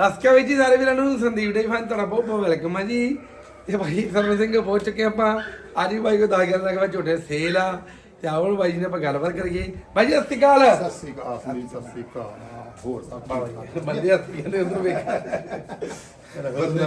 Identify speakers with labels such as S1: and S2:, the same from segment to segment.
S1: ਸਸਕਾ ਵਿੱਚ ਜੀ ਸਾਰੇ ਵੀਰਾਂ ਨੂੰ ਸੰਦੀਪ ਡੇ ਫਨ ਤੁਹਾਡਾ ਬਹੁਤ ਬਹੁਤ ਵੈਲਕਮ ਹੈ ਜੀ। ਤੇ ਭਾਈ ਸਰਵਨ ਸਿੰਘ ਪਹੁੰਚ ਚੁੱਕੇ ਆਪਾਂ। ਅੱਜ ਵੀ ਭਾਈ ਕੋ 10 11 ਲੱਖ ਝੋਟੇ ਸੇਲ ਆ। ਤੇ ਆਵਣ ਬਾਈ ਜੀ ਨੇ ਆਪਾਂ ਗੱਲਬਾਤ ਕਰੀਏ। ਭਾਈ ਜੀ ਸਤਿ ਸ਼੍ਰੀ ਅਕਾਲ।
S2: ਸਤਿ ਸ੍ਰੀ ਅਕਾਲ ਸਤਿ ਸ੍ਰੀ ਅਕਾਲ। ਹੋਰ ਸਭ ਠੀਕ ਠਾਕ।
S1: ਬੰਦੇ ਹੱਥੀ ਕਹਿੰਦੇ ਉਧਰ ਵੇਖ।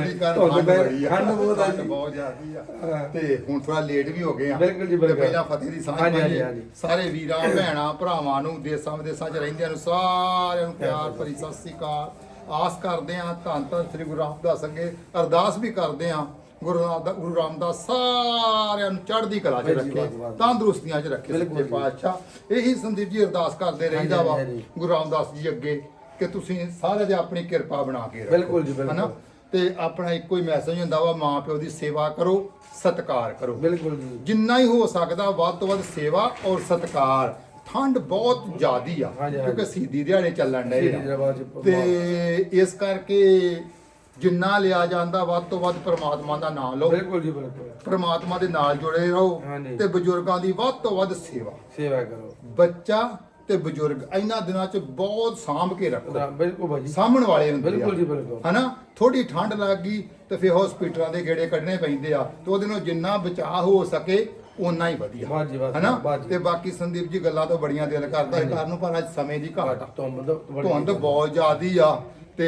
S2: ਦੀ ਠੰਡ ਆ।
S1: ਬਹੁਤ ਆ।
S2: ਬਹੁਤ ਜ਼ਿਆਦੀ ਆ। ਤੇ ਹੁਣ ਥੋੜਾ ਲੇਟ ਵੀ ਹੋ ਗਏ ਆ।
S1: ਬਿਲਕੁਲ ਜੀ, ਬਿਲਕੁਲ।
S2: ਪਹਿਲਾਂ ਫਤਿਹ ਦੀ ਸਾਂਝ
S1: ਹਾਂਜੀ। ਹਾਂਜੀ।
S2: ਸਾਰੇ ਵੀਰਾਂ ਭੈਣਾਂ ਭਰਾਵਾਂ ਨੂੰ ਦੇਸਾਂ ਵਿਦੇਸਾਂ 'ਚ ਰਹਿੰਦਿਆਂ ਨੂੰ ਸਾਰਿਆਂ ਨੂੰ ਪਿਆਰ ਭਰੀ ਸਤਿ ਸ੍ਰੀ ਅਕਾਲ। ਆਸ ਕਰਦੇ ਆ ਧੰਨ ਧੰਨ ਸ੍ਰੀ ਗੁਰੂ ਰਾਮਦਾਸ ਅੱਗੇ ਅਰਦਾਸ ਵੀ ਕਰਦੇ ਆ ਗੁਰੂ ਰਾਮਦਾਸ ਗੁਰੂ ਰਾਮਦਾਸ ਸਾਰਿਆਂ ਨੂੰ ਚੜ੍ਹਦੀ ਕਲਾ 'ਚ ਰੱਖੇ। ਤੰਦਰੁਸਤੀਆਂ 'ਚ ਰੱਖੇ ਸੱਚੇ। ਪਾਤਸ਼ਾਹ ਇਹੀ ਸੰਦੀਪ ਜੀ ਅਰਦਾਸ ਕਰਦੇ ਰਹੀਦਾ ਵਾ। ਗੁਰੂ ਰਾਮਦਾਸ ਜੀ ਅੱਗੇ ਕਿ ਤੁਸੀਂ ਸਾਰੇ ਦੇ ਆਪਣੀ ਕਿਰਪਾ ਬਣਾ ਕੇ ਰੱਖੋ
S1: ਬਿਲਕੁਲ ਜੀ, ਬਿਲਕੁਲ।
S2: ਤੇ ਆਪਣਾ ਇੱਕੋ ਹੀ ਮੈਸੇਜ ਹੁੰਦਾ ਵਾ ਮਾਂ ਪਿਓ ਦੀ ਸੇਵਾ ਕਰੋ ਸਤਿਕਾਰ ਕਰੋ
S1: ਬਿਲਕੁਲ ਜੀ
S2: ਜਿੰਨਾ ਹੀ ਹੋ ਸਕਦਾ ਵੱਧ ਤੋਂ ਵੱਧ ਸੇਵਾ ਔਰ ਸਤਿਕਾਰ ਠੰਡ ਬਹੁਤ ਜ਼ਿਆਦੀ ਆ
S1: ਹਾਂਜੀ,
S2: ਕਿਉਂਕਿ। ਸਿੱਧੀ ਦਿਹਾੜੇ ਚੱਲਣ ਡਏ ਆ।
S1: ਚ
S2: ਤੇ ਇਸ ਕਰਕੇ ਜਿੰਨਾ ਲਿਆ ਜਾਂਦਾ ਵੱਧ ਤੋਂ ਵੱਧ ਪ੍ਰਮਾਤਮਾ ਦਾ ਨਾਮ ਲਓ।
S1: ਬਿਲਕੁਲ ਜੀ ਬਿਲਕੁਲ।
S2: ਪ੍ਰਮਾਤਮਾ ਦੇ ਨਾਲ ਜੁੜੇ ਰਹੋ
S1: ਹਾਂਜੀ।
S2: ਤੇ ਬਜ਼ੁਰਗਾਂ ਦੀ ਵੱਧ ਤੋਂ ਵੱਧ ਸੇਵਾ।
S1: ਸੇਵਾ ਕਰੋ।
S2: ਬੱਚਾ ਤੇ ਬਜ਼ੁਰਗ ਇਹਨਾਂ ਦਿਨਾਂ 'ਚ ਬਹੁਤ ਸਾਂਭ ਕੇ ਰੱਖੋ।
S1: ਉਹਦਾ ਬਿਲਕੁਲ ਭਾਜੀ।
S2: ਸਾਂਭਣ ਵਾਲੇ ਹੁੰਦੇ ਆ।
S1: ਬਿਲਕੁਲ ਜੀ, ਬਿਲਕੁਲ।
S2: ਹਨਾ? ਥੋੜੀ ਠੰਡ ਲੱਗ ਗਈ ਤੇ ਫਿਰ ਹਸਪੀਟਲਾਂ ਦੇ ਗੇੜੇ ਕੱਢਣੇ ਪੈਂਦੇ ਆ ਤੇ ਉਹਦੇ ਨੂੰ ਜਿੰਨਾ ਬਚਾਅ ਹੋ ਸਕੇ ਓਨਾ ਹੀ ਵਧੀਆ।
S1: ਵਾਹ ਜੀ, ਵਾਹ,
S2: ਹਨਾ?
S1: ਜੀ।
S2: ਤੇ ਬਾਕੀ ਸੰਦੀਪ ਜੀ ਗੱਲਾਂ ਤੋਂ ਬੜੀਆਂ ਦਿਲ ਕਰਦਾ ਹੈ ਕਰਨ ਨੂੰ ਪਰ ਅੱਜ ਸਮੇਂ ਦੀ ਘਾਟ ਆ।
S1: ਤੋਂ ਬੰਦ
S2: ਧੁੰਦ ਬਹੁਤ ਜ਼ਿਆਦੀ ਆ ਤੇ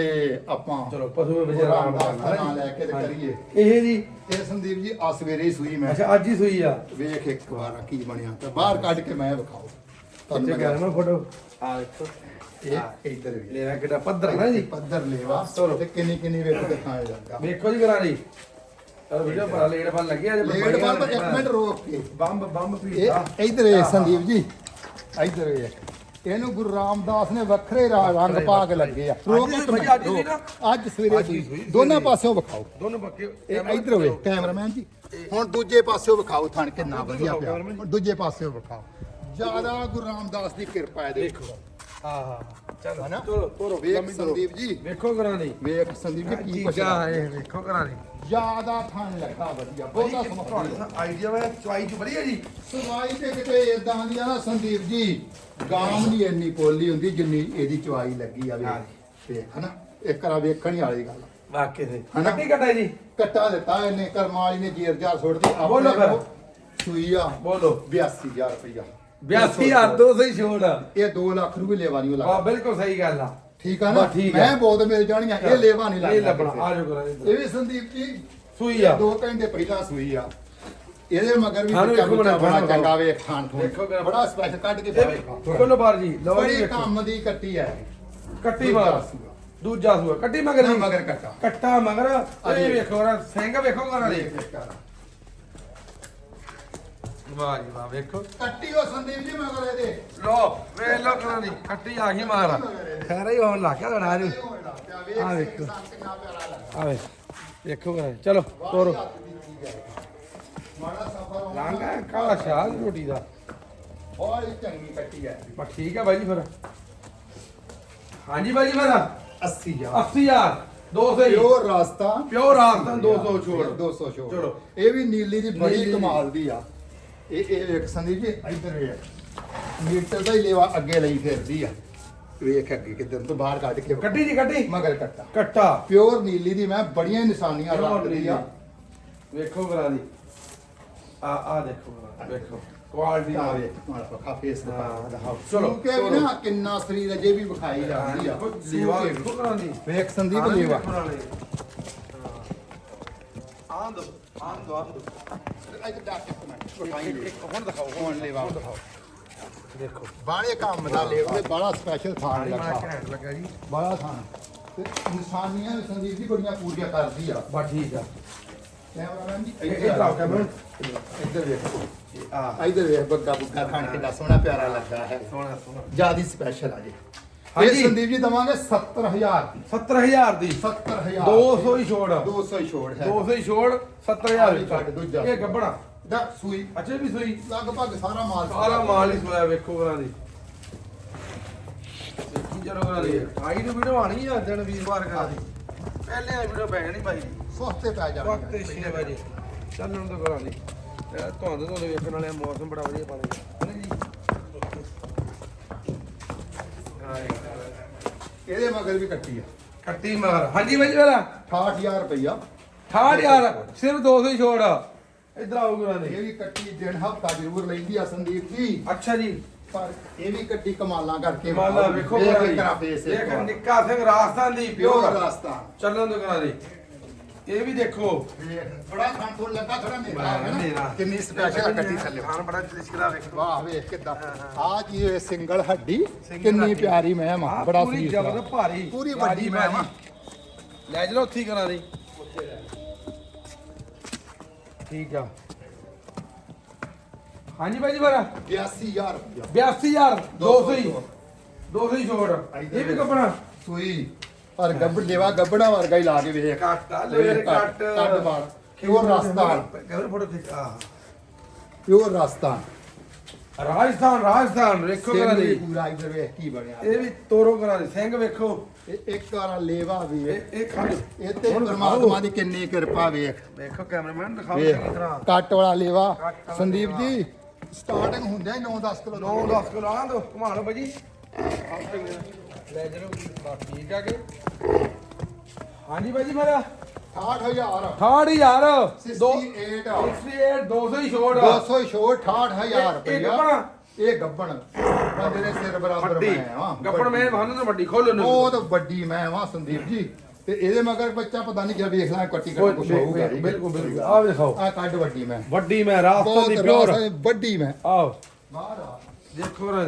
S2: ਆਪਾਂ
S1: ਚਲੋ ਪਸ਼ੂ ਵਿੱਚ ਆਰਾਮ ਕਰਨਾ।
S2: ਨਾਂ ਲੈ ਕੇ ਤੇ ਕਰੀਏ।
S1: ਇਹ ਜੀ।
S2: ਇਹ ਸੰਦੀਪ ਜੀ ਆ ਸਵੇਰੇ ਹੀ ਸੂਈ ਮੈਂ।
S1: ਅੱਛਾ ਅੱਜ ਹੀ ਸੂਈ ਆ?
S2: ਵੇਖ ਇੱਕ ਵਾਰ ਕੀ ਬਣਿਆ ਤੇ। ਬਾਹਰ ਕੱਢ ਕੇ ਮੈਂ ਵਿਖਾਓ ਤੁਹਾਨੂੰ
S1: ਕਿੱਥੇ
S2: ਮੈਂ
S1: ਫੋਟੋ। ਆ ਦੇਖੋ
S2: ਇਹ ਇੱਧਰ ਵੀ
S1: ਲੈਣਾ ਕਿੱਡਾ ਪੱਧਰ ਨਾ ਜੀ।
S2: ਪੱਧਰ ਲੇਵਾ।
S1: ਚਲੋ।
S2: ਤੇ ਕਿੰਨੀ ਕਿੰਨੀ ਵੇਖ ਦਿਖਾਇਆ ਜਾਂਦਾ।
S1: ਵੇਖੋ ਜੀ ਕਰਾ ਲਈ ਚਲੋ ਵੀਡੀਓ ਬੜਾ ਲੇਟ ਫਲ ਲੱਗਿਆ ਜੇ
S2: ਲੇਟ ਬੰਬ ਇੱਕ ਮਿੰਟ ਰੋਕ ਕੇ।
S1: ਬੰਬ ਬੰਬ
S2: ਇਹ
S1: ਪੀਤਾ
S2: ਇੱਧਰ ਵੇਖ ਸੰਦੀਪ ਜੀ ਇੱਧਰ ਵੇਖ। ਇਹਨੂੰ ਗੁਰੂ ਰਾਮਦਾਸ ਨੇ ਵੱਖਰੇ ਰੰਗ ਪਾ ਕੇ ਲੱਗੇ ਆ।
S1: ਅੱਜ
S2: ਸਵੇਰੇ ਦੋਨਾਂ। ਪਾਸਿਓਂ ਵਿਖਾਓ।
S1: ਦੋਨੋਂ ਪੱਕੇ
S2: ਇਹ ਇੱਧਰ ਵੇਖ ਕੈਮਰਾਮੈਨ ਜੀ। ਹੁਣ ਦੂਜੇ ਪਾਸਿਓਂ ਵਿਖਾਓ ਥਣ ਕਿੰਨਾ ਵਧੀਆ ਪਿਆ। ਦੂਜੇ ਪਾਸਿਓਂ ਵਿਖਾਓ। ਜ਼ਿਆਦਾ ਗੁਰੂ ਰਾਮਦਾਸ ਦੀ ਕਿਰਪਾ ਹੈ ਦੇਖੋ।
S1: ਹਾਂ ਹਾਂ ਚੱਲ।
S2: ਹਨਾ?
S1: ਤੋਰੋ। ਤੋਰੋ
S2: ਵੇਖ
S1: ਲੰਮੀ ਤੋਰੋ।
S2: ਸੰਦੀਪ ਜੀ।
S1: ਵੇਖੋ ਕਰਾ ਲਈ
S2: ਵੇਖ ਸੰਦੀਪ ਜੀ ਕੀ ਕੁਛ
S1: ਚੀਜ਼ਾਂ ਇਹ ਵੇਖੋ ਕਰਾ ਲਈ
S2: ਜ਼ਿਆਦਾ ਥਣ ਲੱਗਾ ਵਧੀਆ। ਬਹੁਤਾ ਸਮਾਂ
S1: ਆਈਡੀਆ ਵਾ ਚੁਆਈ ਚ ਵਧੀਆ ਜੀ।
S2: ਸਵਾਈ ਤੇ ਕਿਤੇ ਇਦਾਂ ਦੀ ਆ ਨਾ ਸੰਦੀਪ ਜੀ ਗਾਮ ਨਹੀਂ ਇੰਨੀ ਪੋਲੀ ਹੁੰਦੀ ਜਿੰਨੀ ਇਹਦੀ ਚਵਾਈ ਲੱਗੀ ਆ ਵੇ ਤੇ ਹਨਾ? ਇੱਕ ਕਰਾ ਵੇਖਣ ਵਾਲੀ ਗੱਲ
S1: ਵਾਕੇ ਤੇ
S2: ਹਨਾ?
S1: ਕੱਟੀ ਕਟਾਈ ਜੀ।
S2: ਕੱਟਾ ਦਿੱਤਾ ਇਹਨੇ ਕਰਮਾਂ ਵਾਲੀ ਨੇ ਜੀਰ ਜਾਰ ਸੁੱਟਦੀ।
S1: ਬੋਲੋ ਫਿਰ।
S2: ਕੋਲ ਸੂਈ ਆ।
S1: ਬੋਲੋ।
S2: 82000 ਰੁਪਇਆ
S1: 82200 ਹੀ ਛੋੜ। ਆ
S2: ਇਹ 2 ਲੱਖ ਰੁਪਏ ਲੈਵਾ ਨਹੀਂ
S1: ਵਾਹ
S2: ਲੱਗਾ
S1: ਬਿਲਕੁਲ ਸਹੀ ਗੱਲ ਆ।
S2: ਠੀਕ ਆ ਨਾ?
S1: ਬਸ ਠੀਕ ਆ।
S2: ਮੈਂ ਬਹੁਤ ਮਿਲ ਜਾਣੀਆਂ ਇਹ ਲੈਵਾ ਨਹੀਂ
S1: ਨਹੀਂ
S2: ਲੱਗਦਾ
S1: ਲੱਭਣਾ ਆ ਜਾਓ ਕਰਾ
S2: ਕਿਸੇ। ਇਹ ਵੀ ਸੰਦੀਪ ਜੀ
S1: ਸੂਈ ਆ।
S2: ਦੋ ਘੰਟੇ ਪਹਿਲਾਂ ਸੂਈ ਆ। ਇਹਦੇ ਮਗਰ ਵੀ
S1: ਸਾਨੂੰ
S2: ਬੱਚਾ
S1: ਵੇਖੋ
S2: ਬੁੱਚਾ
S1: ਬਣਾ-
S2: ਬੜਾ
S1: ਬਣਾ
S2: ਚੰਗਾ ਵੇਖ ਖਾਨ
S1: ਵੇਖੋ ਕਿਹੜਾ-
S2: ਬੜਾ ਸਪੈਸ਼ਲ ਕੱਢ ਕੇ
S1: ਇਹ
S2: ਬਾਹਰ
S1: ਵੀ
S2: ਵਿਖਾਓ।
S1: ਕੋਲ ਬਾਰ ਜੀ ਲਓ ਜੀ
S2: ਬੜੀ
S1: ਵੇਖੋ।
S2: ਕੰਮ ਦੀ ਕੱਟੀ ਹੈ
S1: ਕੱਟੀ
S2: ਦੂਜਾ
S1: ਮਾਰ
S2: ਸੂਆ।
S1: ਦੂਜਾ ਸੂਆ ਕੱਟੀ ਮਗਰ ਜੀ।
S2: ਮਗਰ ਕੱਟਾ।
S1: ਕੱਟਾ ਮਗਰ। ਇਹ ਵੇਖੋ ਰਾ ਸਿੰਘ ਵੇਖੋ ਕਰਾ
S2: ਕਰ।
S1: ਵਾਹ ਜੀ ਵਾਹ ਵੇਖੋ।
S2: ਕੱਟੀ ਉਹ ਸੰਦੀਪ ਜੀ ਮਗਰ ਇਹਦੇ।
S1: ਲੋ ਵੇਖ ਲੋ ਕਰਾ ਲਈ ਕੱਟੀ ਆ ਗਈ ਮਾਰ। ਖੈਰ ਹੀ ਹੋਣ ਲੱਗ ਗਿਆ ਤੁਹਾਡਾ ਜੀ
S2: ਆ
S1: ਆਹ ਵੇਖੋ।
S2: ਕਿੰਨਾ ਪਿਆਰਾ ਲੱਗਾ
S1: ਆ ਵੇ ਵੇਖੋ ਕਰਾ ਚਲੋ ਤੋਰੋ।
S2: ਮਾੜਾ ਸਫਰ
S1: ਲਾਂਗਾ ਕਾਲਾ ਸ਼ਾਹ ਦੀ ਰੋਟੀ ਦਾ।
S2: ਬਹੁਤ ਚੰਗੀ ਕੱਟੀ ਹੈ।
S1: ਬਸ ਠੀਕ ਆ ਬਾਈ ਜੀ ਫਿਰ। ਹਾਂਜੀ ਬਾਈ ਜੀ ਫਿਰ।
S2: 80000
S1: 80000 200 ਹੀ
S2: ਪਿਓਰ ਰਾਸਤਾ
S1: ਪਿਓਰ ਰਾਸਤਾ 200 ਛੋੜ।
S2: 200 ਛੋੜ।
S1: ਚਲੋ।
S2: ਇਹ ਵੀ ਨੀਲੀ ਦੀ ਬੜੀ। ਕਮਾਲ ਦੀ ਆ। ਇਹ ਇਹ ਇੱਕ ਸੰਦੀਪ ਜੀ ਇੱਧਰ ਵੇਖ। ਮੀਟਰ ਦਾ ਹੀ ਲੇਵਾ ਅੱਗੇ ਲਈ ਫਿਰਦੀ ਆ। ਵੇਖ ਅੱਗੇ ਕਿੱਧਰ ਤੋਂ ਬਾਹਰ ਕੱਢ ਕੇ
S1: ਕੱਟੀ ਜੀ ਕੱਟੀ
S2: ਮਗਰ ਕੱਟਾ।
S1: ਕੱਟਾ।
S2: ਪਿਓਰ ਨੀਲੀ ਦੀ ਮੈਂ ਬੜੀਆਂ ਨਿਸ਼ਾਨੀਆਂ ਰੱਖਦੀ ਆ।
S1: ਵੇਖੋ ਕਰਾ ਦੀ ਆ ਆ ਦੇਖੋ ਵੇਖੋ। ਕੁਆਲਿਟੀ
S2: ਆ ਵੇ ਪੱਖਾ ਫੇਸ
S1: ਹਾਂ
S2: ਦਿਖਾ
S1: ਦਿਖਾਓ।
S2: ਚਲੋ
S1: ਚਲੋ।
S2: ਕਿ ਨਾ ਕਿੰਨਾ ਸਰੀਰ ਅਜੇ ਵੀ ਵਿਖਾਈ ਜਾਂਦੀ ਆ।
S1: ਲੀਵਾ ਵੇਖੋ ਕਰਾ ਦੀ
S2: ਵੇਖ ਸੰਦੀਪ ਲੇਵਾ।
S1: ਆਂਦੋ ਆਂਦੋ ਆਂਦੋ
S2: ਇੱਕ ਡਾਕ ਇੱਕ ਮਿੰਟ ਵਿਖਾਈ ਦੇ।
S1: ਹੁਣ ਦਿਖਾਓ
S2: ਹੁਣ ਲੇਵਾ
S1: ਦਿਖਾਓ ਦੇਖੋ
S2: ਬਾਲੇ ਕੰਮ ਦਾ ਲੇਵਾ ਤੇ ਬੜਾ ਸਪੈਸ਼ਲ
S1: ਬੜਾ
S2: ਲੱਗਾ
S1: ਘੈਂਟ ਲੱਗਾ ਜੀ।
S2: ਬੜਾ ਥਾਣ ਤੇ ਨਿਸ਼ਾਨੀਆਂ ਵੀ ਸੰਦੀਪ ਜੀ ਬੜੀਆਂ ਪੂਰੀਆਂ ਕਰਦੀ ਆ।
S1: ਬਾ ਠੀਕ ਆ।
S2: ਕੈਮਰਾਮੈਨ ਜੀ
S1: ਇਹ ਇਹ ਲਾਓ ਕੈਮਰਾ।
S2: ਇੱਧਰ ਵੇਖੋ।
S1: ਆ।
S2: ਇੱਧਰ ਵੇਖ ਬੱਗਾ ਬੁੱਗਾ ਖਾਣ ਕਿੰਨਾ ਸੋਹਣਾ ਪਿਆਰਾ ਲੱਗਾ ਹੈ।
S1: ਸੋਹਣਾ ਸੋਹਣਾ।
S2: ਜਿਆਦੀ ਸਪੈਸ਼ਲ ਆ ਜੀ।
S1: ਹਾਂਜੀ।
S2: ਇਹ ਸੰਦੀਪ ਜੀ ਦਵਾਂਗੇ 70000 ਦੀ।
S1: 70000 ਦੀ
S2: 70000
S1: 200 ਹੀ ਛੋੜ।
S2: 200 ਹੀ ਛੋੜ ਹੈ।
S1: 200 ਹੀ ਛੋੜ 70000
S2: ਆਹ ਕੱਢ ਦੂਜਾ।
S1: ਇਹ ਗੱਬਣਾ।
S2: ਦਾ ਸੂਈ।
S1: ਅੱਛੇ ਵੀ ਸੂਈ।
S2: ਲਗਭਗ ਸਾਰਾ ਮਾਲ
S1: ਸਾਰਾ ਮਾਲ ਹੀ ਸੋਇਆ ਵੇਖੋ ਕਰਾਂ ਦੀ। ਦੇਖੀ ਚਲੋ ਕਰਾਂ ਦੀ। ਆਈ ਨੂੰ ਵੀਡੀਓ ਆਣੀ ਆ ਦਿਨ ਵੀਰਵਾਰ ਕਰਾਂ ਦੀ। ਪਹਿਲੇ ਆ ਵੀਡੀਓ ਪੈ ਜਾਣੀ ਭਾਈ।
S2: ਸਸਤੇ ਪੈ
S1: ਵਕਤ
S2: ਜਾਣਗੇ
S1: 6 ਵਜੇ। ਚੱਲਣ ਤੋਂ ਕਰਾਂ ਦੀ ਇਹ ਧੁੰਦ ਧੁੰਦ ਵੇਖਣ ਵਾਲੇ ਮੌਸਮ ਬੜਾ ਵਧੀਆ ਬਣ ਗਿਆ ਨਹੀਂ ਜੀ ਹਾਂ
S2: ਇਹਦੇ ਮਗਰ ਵੀ ਕੱਟੀ ਆ।
S1: ਕੱਟੀ ਮਾਰ ਹਾਂਜੀ ਬਾਈ ਜੀ ਵਾਲਾ।
S2: 68000 ਰੁਪਇਆ
S1: 68000 ਸਿਰਫ 200 ਹੀ ਛੋੜ ਇਧਰ ਆਓ ਗੁਰਾਂ
S2: ਇਹ
S1: ਦੇ
S2: ਵੀ ਕੱਟੀ ਦਿਨ ਹਫਤਾ ਜ਼ਰੂਰ ਲੈਂਦੀ ਆ ਸੰਦੀਪ ਜੀ।
S1: ਅੱਛਾ ਜੀ।
S2: ਪਰ ਇਹ ਵੀ ਕੱਟੀ ਕਮਾਲਾਂ ਕਰਕੇ
S1: ਮਾਲਾ ਵੇਖੋ
S2: ਕਰਾ
S1: ਇਹ ਨਿੱਕਾ ਸਿੰਘ ਰਾਜਸਥਾਨ ਦੀ
S2: ਪਿਓਰ ਰਾਸਤਾ
S1: ਚੱਲਣ ਦੋ ਗੁਰਾਂ ਦੀ। ਇਹ ਵੀ ਦੇਖੋ।
S2: ਬੜਾ ਖਾਣ ਤੋਂ ਲੱਗਾ ਥੋੜਾ ਨੇਰਾ ਹੈ ਨਾ। ਕਿੰਨੀ ਸਪੈਸ਼ਲ ਕੱਟੀ ਥੱਲੇ।
S1: ਖਾਨ ਬੜਾ ਚਲਿਸ਼ਕਦਾ ਵੇਖੋ
S2: ਵਾਹ ਵੇਖ ਕਿੱਦਾਂ। ਆ ਜੀ ਇਹ ਸਿੰਗਲ ਹੱਡੀ? ਕਿੰਨੀ। ਪਿਆਰੀ ਮਹਿਮ ਬੜਾ
S1: ਪੂਰੀ ਜ਼ਬਰਦਸਤ ਭਾਰੀ।
S2: ਪੂਰੀ ਵੱਡੀ ਮਹਿਮ
S1: ਲੈ ਚਲੋ ਉੱਥੇ ਕਰਾਂ ਦੀ। ਠੀਕ ਆ। ਹਾਂਜੀ ਬਾਈ ਜੀ ਬਰਾ
S2: 82000 ਰੁਪਇਆ
S1: 82000 200 ਹੀ। 200 ਹੀ। ਛੋੜ ਇਹ ਵੀ ਕੱਪੜਾ?
S2: ਸੂਈ। ਪਰ ਗੱਬੜ ਦੇਵਾ ਗੱਬੜਾ ਵਰਗਾ ਹੀ ਲਾ ਕੇ ਵੇਖ।
S1: ਕੱਟ ਆ ਲੈ ਕੱਟ
S2: ਕੱਟ। ਬਾੜ ਪਿਓਰ ਰਾਜਸਥਾਨ।
S1: ਕਵਰ ਫੋਟੋ ਖਿੱਚ ਆ
S2: ਪਿਓਰ ਰਾਜਸਥਾਨ।
S1: ਰਾਜਸਥਾਨ ਰਾਜਸਥਾਨ ਵੇਖੋ ਕਰਾਂ ਦੀ
S2: ਪੂਰਾ ਇਧਰ ਵੇਖ ਕੀ ਬਣਿਆ।
S1: ਇਹ ਵੀ ਤੋਰੋ ਕਰਾਂ ਦੀ ਸਿੰਘ ਵੇਖੋ।
S2: ਇਹ ਇੱਕ ਵਾਰਾ ਲੇਵਾ ਵੀ
S1: ਇਹ ਇਹ ਖੜ
S2: ਇਹ ਤੇ ਪਰਮਾਤਮਾ ਦੀ ਕਿੰਨੀ ਕਿਰਪਾ ਵੇਖ।
S1: ਵੇਖੋ ਕੈਮਰਾਮੈਨ ਦਿਖਾਓ ਚੰਗੀ ਤਰ੍ਹਾਂ।
S2: ਕੱਟ ਵਾਲਾ ਲੇਵਾ। ਸੰਦੀਪ
S1: ਲੇਵਾ।
S2: ਜੀ ਸਟਾਰਟਿੰਗ ਹੁੰਦਿਆ 9-10 ਕਿਲੋ
S1: 9 10 ਕਿਲੋ ਆਂ ਦੋ ਘੁਮਾ ਲਓ ਬਾਜੀ ਲੈ ਜਰੋ ਬਸ ਠੀਕ ਆ ਕੇ? ਹਾਂਜੀ ਬਾਜੀ ਮੇਰਾ
S2: 68000
S1: 68000 ਦੋ
S2: 68
S1: 68 200 ਹੀ ਛੋੜ
S2: 200 ਛੋੜ 68000
S1: ਇਹ- ਇਹ
S2: ਰੁਪਇਆ? ਇਹ ਗੱਬਣ। ਬੰਦੇ ਦੇ ਸਿਰ ਬਰਾਬਰ ਮੈਂ ਆ।
S1: ਗੱਪਣ ਮੈਂ ਭਾਨੂੰ ਤਾਂ ਵੱਡੀ ਖੋਲੋ ਨੂੰ
S2: ਬਹੁਤ ਵੱਡੀ ਮੈਂ ਵਾਂ ਸੰਦੀਪ ਜੀ। ਤੇ ਇਹਦੇ ਮਗਰ ਬੱਚਾ ਪਤਾ ਨਹੀਂ ਕਿਆ ਵੇਖ ਲਾਂ ਕੱਟੀ ਕੱਟੀ ਕੁਛ ਹੋਊਗਾ। ਹੀ।
S1: ਬਿਲਕੁਲ ਬਿਲਕੁਲ। ਆ। ਵੇਖੋ।
S2: ਆ ਕੱਢ ਵੱਡੀ ਮੈਂ।
S1: ਵੱਡੀ ਮੈਂ ਰਾਸਤਾ ਦੀ ਪਿਓਰ
S2: ਹੈ, ਵੱਡੀ ਮੈਂ।
S1: ਆਓ
S2: ਬਾਹਰ ਆ
S1: ਦੇਖੋ ਰਾਂ